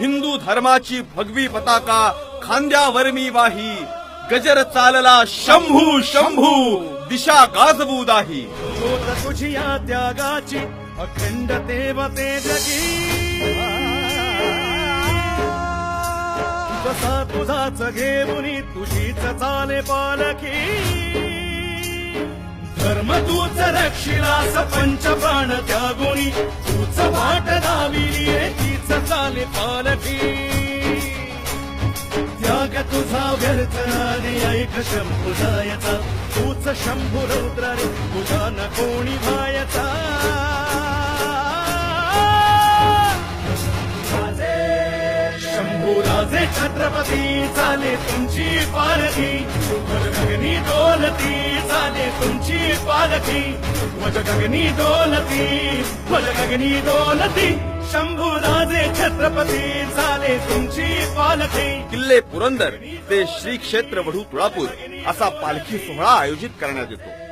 हिंदू धर्माची भगवी पताका खांद्यावर मी वाही गजर चालला शंभू शंभू दिशा गाजवू दाही. ज्योत त्यागाची अखंड देवते जगी. कसा तुझाच घेऊन तुझीच चाले पालखी. धर्म तूच रक्षिलास पंच प्राण त्यागुणी. आणि चाले पालखी त्याग तुझा व्यर्थ आणि ऐक शंभुदायचा तूच शंभू रौद्र रे तुझा न कोणी भायचा शंभू राजे छत्रपती चाले तुमची पालखी. गगनी डोलती चाले तुमची पालखी. वज गगनी डोलती वज गगनी डोलती शंभू राजे छत्रपती झाले तुमची पालखी. किल्ले पुरंदर ते श्री क्षेत्र वढू तुळापूर असा पालखी सोहळा आयोजित करण्यात येतो.